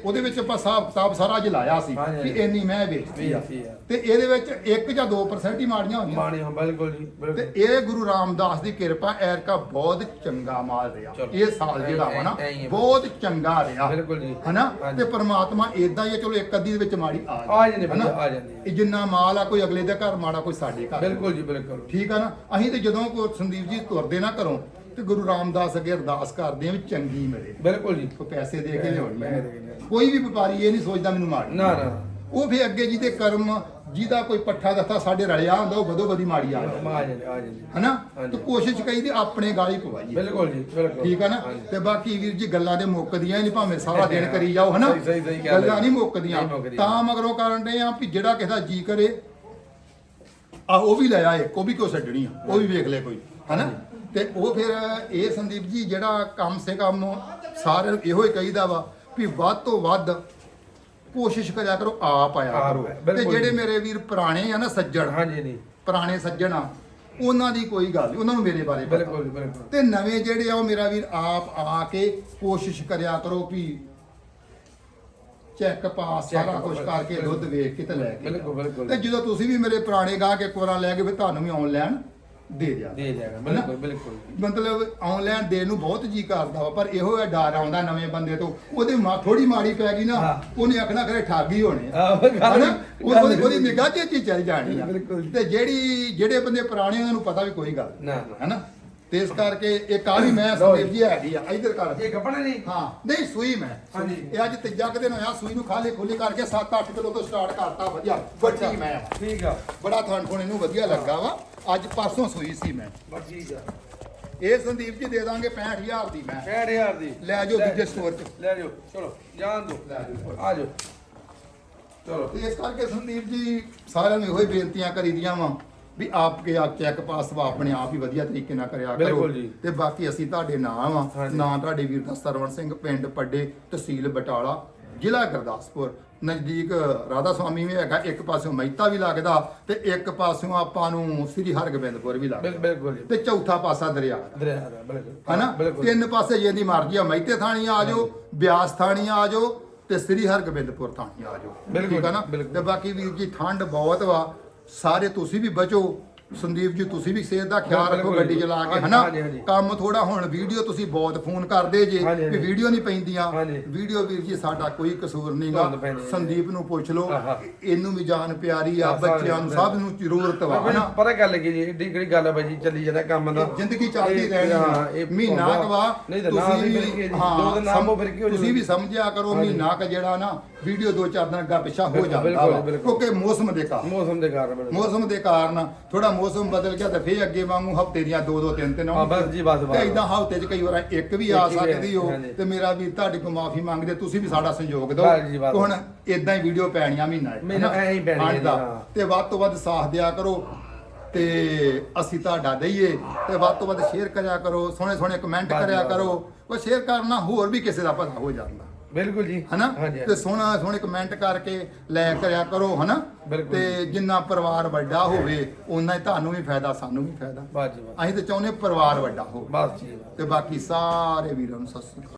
S2: ਉਹਦੇ ਵਿੱਚ ਆਪਾਂ ਹਿਸਾਬ ਕਿਤਾਬ ਸਾਰਾ ਅੱਜ ਲਾਇਆ ਸੀ
S1: ਹਾਂਜੀ, ਹਾਂਜੀ।
S2: ਇੰਨੀ ਮੈਂ ਵੇਚਦੀ ਆ
S1: ਆ।
S2: ਤੇ ਇਹਦੇ ਵਿੱਚ 1 ਜਾਂ 2% ਹੀ ਮਾੜੀਆਂ ਹੋਈਆਂ
S1: ਮਾਣੀ ਹਾਂ ਬਿਲਕੁਲ ਜੀ
S2: ਤੇ
S1: ਬਿਲਕੁਲ
S2: ਇਹ ਗੁਰੂ ਰਾਮਦਾਸ ਦੀ ਕਿਰਪਾ ਐਰਕਾ ਬਹੁਤ ਚੰਗਾ ਮਾਲ ਰਿਹਾ
S1: ਚਲੋ।
S2: ਇਹ ਸਾਲ ਜਿਹੜਾ ਵਾ ਨਾ
S1: ਐਂ- ਐਂ ਹੀ ਆ।
S2: ਬਹੁਤ ਚੰਗਾ ਰਿਹਾ
S1: ਬਿਲਕੁਲ ਜੀ।
S2: ਹਨਾ
S1: ਹਾਂਜੀ।
S2: ਤੇ ਪ੍ਰਮਾਤਮਾ ਇਦਾਂ ਹੀ ਆ, ਚਲੋ ਇੱਕ ਅੱਧੀ ਦੇ ਵਿੱਚ ਮਾੜੀ ਆ
S1: ਆ ਜਾਂਦੇ
S2: ਹਨਾ?
S1: ਆ ਜਾਂਦੇ।
S2: ਇਹ ਜਿੰਨਾ ਮਾਲ ਆ ਕੋਈ ਅਗਲੇ ਦੇ ਘਰ ਮਾੜਾ ਕੋਈ ਸਾਡੇ ਘਰ
S1: ਬਿਲਕੁਲ ਜੀ ਬਿਲਕੁਲ
S2: ਠੀਕ ਆ ਨਾ ਅਸੀਂ ਤੇ ਜਦੋਂ ਕੋ ਸੰਦੀਪ ਜੀ ਤੁਰਦੇ ਨਾ ਘਰੋਂ ਤੇ ਗੁਰੂ ਰਾਮਦਾਸ ਅੱਗੇ ਅਰਦਾਸ ਕਰਦੇ ਆ ਵੀ ਚੰਗੀ ਮਿਲੇ।
S1: ਬਿਲਕੁਲ ਜੀ।
S2: ਕੋਈ ਪੈਸੇ ਦੇ ਕੇ
S1: ਪੈਸੇ
S2: ਲਿਆਉਣੀ
S1: ਦੇ। ਕੇ ਲਿਆਉਣੀ।
S2: ਕੋਈ ਵੀ ਵਪਾਰੀ ਇਹ ਨਹੀਂ ਸੋਚਦਾ ਮੈਨੂੰ ਮਾੜੀ।
S1: ਨਾ ਨਾ।
S2: ਉਹ ਫੇ ਅੱਗੇ ਜਿਹਦੇ ਕਰਮ ਜਿਹਦਾ ਕੋਈ ਪੱਠਾ ਦੱਸਾ ਸਾਡੇ ਰਲਿਆ ਹੁੰਦਾ ਉਹ ਬਦੋ ਬਦੀ ਮਾੜੀ ਆ ਜਾਂਦਾ।
S1: ਆ ਜਾਂਦੇ ਆ ਜਾਂਦੇ।
S2: ਹਨਾ। ਤੇ ਕੋਸ਼ਿਸ਼ ਕਰੀਦੀ ਆਪਣੇ ਗਾਲੀ ਪਵਾਈਏ।
S1: ਬਿਲਕੁਲ ਜੀ ਬਿਲਕੁਲ।
S2: ਠੀਕ ਆ ਨਾ। ਤੇ ਬਾਕੀ ਵੀਰ ਜੀ ਗੱਲਾਂ ਦੇ ਮੁੱਕਦੀਆਂ ਹੀ ਨਹੀਂ ਭਾਵੇਂ ਸਾਰਾ ਦਿਨ ਕਰੀ ਜਾਓ ਹਨਾ?
S1: ਗੱਲ ਹੈ।
S2: ਨਹੀਂ ਮੁੱਕਦੀਆਂ। ਤਾਂ ਮਗਰੋਂ ਕਰਨ ਦੇ ਆ ਵੀ ਜਿਹੜਾ ਕਿਸੇ ਦਾ ਜੀ ਕਰੇ ਆ ਉਹ ਵੀ ਲੈ ਆ ਇੱਕ ਉਹ ਵੀ ਕਿਉਂ ਛੱਡਣੀ ਆ? ਉਹ ਵੀ ਵੇਖ ਲੈ ਕੋਈ ਹਨਾ? ਤੇ ਉਹ ਫਿਰ ਇਹ ਸੰਦੀਪ ਜੀ ਜਿਹੜਾ ਕਮ ਸੇ ਕਮ ਸਾਰਿਆਂ ਨੂੰ ਇਹੋ ਹੀ ਕਹੀਦਾ ਵਾ ਵੀ ਵੱਧ ਤੋਂ ਵੱਧ ਕੋਸ਼ਿਸ਼ ਕਰਿਆ ਕਰੋ ਆਪ ਆਇਆ
S1: ਆਪ,
S2: ਕਰੋ ਤੇ
S1: ਬਿਲਕੁਲ
S2: ਜਿਹੜੇ। ਮੇਰੇ ਵੀਰ ਪੁਰਾਣੇ ਆ ਨਾ ਸੱਜਣ
S1: ਹਾਂਜੀ ਨਹੀਂ
S2: ਪੁਰਾਣੇ ਸੱਜਣ ਆ ਉਹਨਾਂ ਦੀ ਕੋਈ ਗੱਲ ਨਹੀਂ ਉਹਨਾਂ ਨੂੰ ਮੇਰੇ ਬਾਰੇ ਪਤਾ
S1: ਬਿਲਕੁਲ ਬਿਲਕੁਲ
S2: ਤੇ ਨਵੇਂ ਜਿਹੜੇ ਆ ਉਹ ਮੇਰਾ ਵੀਰ ਆਪ ਆ ਕੇ ਕੋਸ਼ਿਸ਼ ਕਰਿਆ ਕਰੋ ਵੀ ਚੈੱਕ ਪਾਸ
S1: Check
S2: ਸਾਰਾ ਕੁਝ ਕਰਕੇ ਦੁੱਧ ਵੇਖ ਕੇ ਤੇ ਲੈ ਕੇ
S1: ਬਿਲਕੁਲ,
S2: ਜਾਓ।
S1: ਬਿਲਕੁਲ।
S2: ਤੇ ਜਦੋਂ ਤੁਸੀਂ ਵੀ ਮੇਰੇ ਪੁਰਾਣੇ ਗਾਹਕ ਇੱਕ ਵਾਰ ਲੈ ਕੇ ਫਿਰ ਤੁਹਾਨੂੰ ਵੀ ਆਨਲਾਈਨ ਦੇ ਦਿਆ
S1: ਦੇ ਜਾਏਗਾ ਬਿਲਕੁਲ ਬਿਲਕੁਲ।
S2: ਮਤਲਬ ਆਨਲਾਈਨ ਦੇਣ ਨੂੰ ਬਹੁਤ ਜੀ ਕਰਦਾ ਵਾ ਪਰ ਇਹੋ ਹੈ ਡਰ ਆਉਂਦਾ ਨਵੇਂ ਬੰਦੇ ਤੋਂ। ਉਹਦੇ ਮਾ ਥੋੜੀ ਮਾੜੀ ਪੈ ਗਈ ਨਾ
S1: ਹਾਂ।
S2: ਉਹਨੇ ਆਖਣਾ ਖਰੇ ਠੱਗੀ ਹੋਣੇ ਆ।
S1: ਆਹ ਗੱਲ
S2: ਹਨਾ? ਉਹ-
S1: ਗੱਲ
S2: ਉਹਦੀ ਉਹਦੀ ਨਿਗਾਹ 'ਚ ਇਹ ਚੀਜ਼ ਚੱਲ ਜਾਣੀ ਆ।
S1: ਬਿਲਕੁਲ।
S2: ਤੇ ਜਿਹੜੀ ਜਿਹੜੇ ਬੰਦੇ ਪੁਰਾਣੇ ਉਹਨਾਂ ਨੂੰ ਪਤਾ ਵੀ ਕੋਈ ਗੱਲ
S1: ਨਾ ਨਾ।
S2: ਹੈਨਾ? ਤੇ ਇਸ ਕਰਕੇ ਇਹ ਕਾਹ ਵੀ ਮੈਂ
S1: ਲਓ
S2: ਸੰਦੀਪ ਜੀ ਹੈਗੀ ਆ ਇਧਰ ਕਰ।
S1: ਇਹ ਕੱਪੜਾ ਨਹੀਂ
S2: ਹਾਂ ਨਹੀਂ ਸੂਈ ਮੈਂ
S1: ਹਾਂਜੀ।
S2: ਇਹ ਅੱਜ ਤੀਜਾ ਕੁ ਦਿਨ ਹੋਇਆ ਸੂਈ ਨੂੰ ਖਾਲੇ ਖੋਲੇ ਕਰਕੇ 7-8 ਕਿਲੋ ਤੋਂ ਸਟਾਰਟ ਕਰਤਾ ਵਧੀਆ। ਵੱਡੀ ਮੈਂ ਆ।
S1: ਠੀਕ ਆ।
S2: ਬੜਾ ਥਣ ਥਣ ਇਹਨੂੰ ਵਧੀਆ ਲੱਗਾ ਵਾ। ਅੱਜ ਪਰਸੋਂ ਸੂਈ ਸੀ ਮੈਂ। ਇਹ ਸੰਦੀਪ ਜੀ ਦੇ ਦਾਂਗੇ 65000 ਦੀ ਮੈਂ।
S1: 60000 ਦੀ।
S2: ਲੈ ਜਾਓ ਦੂਜੇ ਸਟੋਰ 'ਚ।
S1: ਲੈ ਜਾਓ ਚਲੋ ਜਾਣ ਦੋ
S2: ਲੈ ਜਾਓ।
S1: ਆ ਜਾਓ। ਚਲੋ।
S2: ਇਸ ਕਰਕੇ ਸੰਦੀਪ ਜੀ ਸਾਰਿਆਂ ਨੂੰ ਇਹੋ ਹੀ ਬੇਨਤੀਆਂ ਕਰੀਦੀਆਂ ਵਾ ਵੀ ਆਪਕੇ ਆ ਚੈੱਕ ਪਾਸ ਵਾ ਆਪਣੇ ਆਪ ਹੀ ਵਧੀਆ ਤਰੀਕੇ ਨਾਲ ਕਰਿਆ ਕਰੋ। ਤੇ ਬਾਕੀ ਅਸੀਂ ਤੁਹਾਡੇ ਨਾਮ ਆ। ਨਾਂ ਤੁਹਾਡੇ ਵੀਰ ਦਾ ਸਰਵਣ ਸਿੰਘ ਪਿੰਡ ਪੱਡੇ ਤਹਿਸੀਲ ਬਟਾਲਾ। ਜ਼ਿਲ੍ਹਾ ਗੁਰਦਾਸਪੁਰ ਨਜ਼ਦੀਕ ਰਾਧਾ ਸੁਆਮੀ ਵੀ ਹੈਗਾ ਇੱਕ ਪਾਸਿਓਂ ਮਹਿਤਾ ਵੀ ਲੱਗਦਾ ਤੇ ਇੱਕ ਪਾਸਿਓਂ ਆਪਾਂ ਨੂੰ ਸ੍ਰੀ ਹਰਗੋਬਿੰਦਪੁਰ ਵੀ ਲੱਗਦਾ।
S1: ਬਿਲ- ਬਿਲਕੁਲ
S2: ਤੇ ਚੌਥਾ ਪਾਸਾ ਦਰਿਆ ਦਾ।
S1: ਦਰਿਆ ਦਾ ਬਿਲਕੁਲ।
S2: ਹਨਾ?
S1: ਬਿਲਕੁਲ।
S2: ਤਿੰਨ ਪਾਸੇ ਜਿਹਦੀ ਮਰਜ਼ੀ ਆ ਮਹਿਤੇ ਥਾਣੀ ਆ ਜਾਓ ਬਿਆਸ ਥਾਣੀ ਆ ਜਾਓ ਤੇ ਸ੍ਰੀ ਹਰਗੋਬਿੰਦਪੁਰ ਥਾਣੀ ਆ ਜਾਓ।
S1: ਬਿਲਕੁਲ,
S2: ਠੀਕ ਆ ਨਾ। ਤੇ ਬਾਕੀ ਵੀਰ ਜੀ ਠੰਡ ਬਹੁਤ ਵਾ ਸਾਰੇ ਤੁਸੀਂ ਵੀ ਬਚੋ। ਸੰਦੀਪ ਜੀ ਤੁਸੀਂ ਵੀ ਸਿਹਤ ਦਾ ਖਿਆਲ ਰੱਖੋ ਗੱਡੀ ਚਲਾ ਕੇ ਹਨਾ। ਕੰਮ ਥੋੜਾ ਹੁਣ ਵੀਡੀਓ ਤੁਸੀਂ ਬਹੁਤ ਫੋਨ ਕਰਦੇ ਜੇ
S1: ਹਾਂਜੀ।
S2: ਵੀਡੀਓ ਨਹੀਂ ਪੈਂਦੀਆਂ। ਵੀਡੀਓ ਵੀਰ ਜੀ ਸਾਡਾ ਕੋਈ ਕਸੂਰ ਨਹੀਂਗਾ। ਸੰਦੀਪ ਨੂੰ ਪੁੱਛ ਲਓ। ਇਹਨੂੰ ਵੀ ਜਾਨ ਪਿਆਰੀ ਆ ਬੱਚਿਆਂ ਨੂੰ ਸਭ ਨੂੰ ਜ਼ਰੂਰਤ ਵਾ ਹਨਾ
S1: ਪਤਾ ਗੱਲ ਕੀ ਜੀ ਏਡੀ ਕਿਹੜੀ ਗੱਲ ਹੈ ਬਾਈ ਜੀ ਚੱਲੀ ਜਾਂਦਾ ਕੰਮ ਦਾ
S2: ਜ਼ਿੰਦਗੀ ਚੱਲਦੀ ਰਹਿਣੀ
S1: ਹਾਂ,
S2: ਆ ਮਹੀਨਾ। ਕਵਾ
S1: ਨਹੀਂ ਤਾਂ ਨਾ ਵੀ ਕੀ ਦੋ ਦਿਨ ਨਾ ਹੋ ਫਿਰ ਕੀ ਹੋ
S2: ਤੁਸੀਂ ਵੀ ਸਮਝਿਆ ਕਰੋ ਮਹੀਨਾ ਕ ਜਿਹੜਾ ਨਾ ਵੀਡੀਓ ਦੋ ਚਾਰ ਦਿਨ ਅੱਗਾ ਪਿੱਛਾ ਹੋ ਜਾਂਦਾ। ਕਿਉਂਕਿ ਮੌਸਮ ਦੇ ਕਾਰਨ
S1: ਮੌਸਮ ਦੇ ਕਾਰਨ।
S2: ਮੌਸਮ ਦੇ ਕਾਰਨ ਥੋੜਾ ਮੌਸਮ ਬਦਲ ਗਿਆ ਤਾਂ ਫੇਰ ਅੱਗੇ ਵਾਂਗੂ ਹਫ਼ਤੇ ਦੀਆਂ ਦੋ ਦੋ ਤਿੰਨ ਤਿੰਨ
S1: ਹਾਂ, ਬਸ ਜੀ, ਬਸ, ਬਸ।
S2: ਤੇ ਇਦਾਂ ਹਫ਼ਤੇ 'ਚ ਕਈ ਵਾਰ ਇੱਕ ਵੀ ਆ
S1: ਇੱਕ ਵੀ
S2: ਸਕਦੀ ਹੋ
S1: ਹਾਂਜੀ।
S2: ਤੇ ਮੇਰਾ ਵੀ ਤੁਹਾਡੇ ਕੋਲ ਮਾਫੀ ਮੰਗਦੇ ਤੁਸੀਂ ਵੀ ਸਾਡਾ ਸਹਿਯੋਗ ਦਿਓ
S1: ਬਸ ਜੀ, ਬਸ।
S2: ਤੇ ਹੁਣ ਇਦਾਂ ਹੀ ਵੀਡੀਓ ਪੈਣੀਆਂ ਮਹੀਨਾ ਇੱਕ,
S1: ਮਹੀਨਾ
S2: ਹਨਾ?
S1: ਐਂ ਹੀ ਪੈਣੀਆਂ
S2: ਠੰਡ ਦਾ।
S1: ਜੀ, ਹਾਂ।
S2: ਤੇ ਵੱਧ ਤੋਂ ਵੱਧ ਸਾਥ ਦਿਆ ਕਰੋ ਤੇ ਅਸੀਂ ਤੁਹਾਡਾ ਦਈਏ ਤੇ ਵੱਧ ਤੋਂ ਵੱਧ ਸ਼ੇਅਰ ਕਰਿਆ ਕਰੋ ਸੋਹਣੇ ਸੋਹਣੇ ਕਮੈਂਟ
S1: ਬਸ ਜੀ,
S2: ਕਰਿਆ
S1: ਬਸ।
S2: ਕਰੋ ਉਹ ਸ਼ੇਅਰ ਕਰਨਾ ਹੋਰ ਵੀ ਕਿਸੇ ਦਾ ਭਲਾ ਹੋ ਜਾਂਦਾ
S1: ਬਿਲਕੁਲ ਜੀ।
S2: ਹਨਾ?
S1: ਹਾਂਜੀ
S2: ਤੇ ਸੋਹਣਾ ਸੋਹਣੇ ਕਮੈਂਟ ਕਰਕੇ ਲੈ ਕਰਿਆ ਕਰੋ ਹਨਾ?
S1: ਬਿਲਕੁਲ।
S2: ਤੇ ਜਿੰਨਾ ਪਰਿਵਾਰ ਵੱਡਾ ਹੋਵੇ ਓਨਾ ਹੀ ਤੁਹਾਨੂੰ ਵੀ ਫਾਇਦਾ ਸਾਨੂੰ ਵੀ ਫਾਇਦਾ।
S1: ਬਾਜੀ ਬਾਜੀ
S2: ਅਸੀਂ ਤਾਂ ਚਾਹੁੰਦੇ ਪਰਿਵਾਰ ਵੱਡਾ ਹੋਵੇ।
S1: ਬਸ ਜੀ ਬਸ।
S2: ਤੇ ਬਾਕੀ ਸਾਰੇ ਵੀਰਾਂ ਨੂੰ ਸਤਿ ਸ੍ਰੀ ਅਕਾਲ।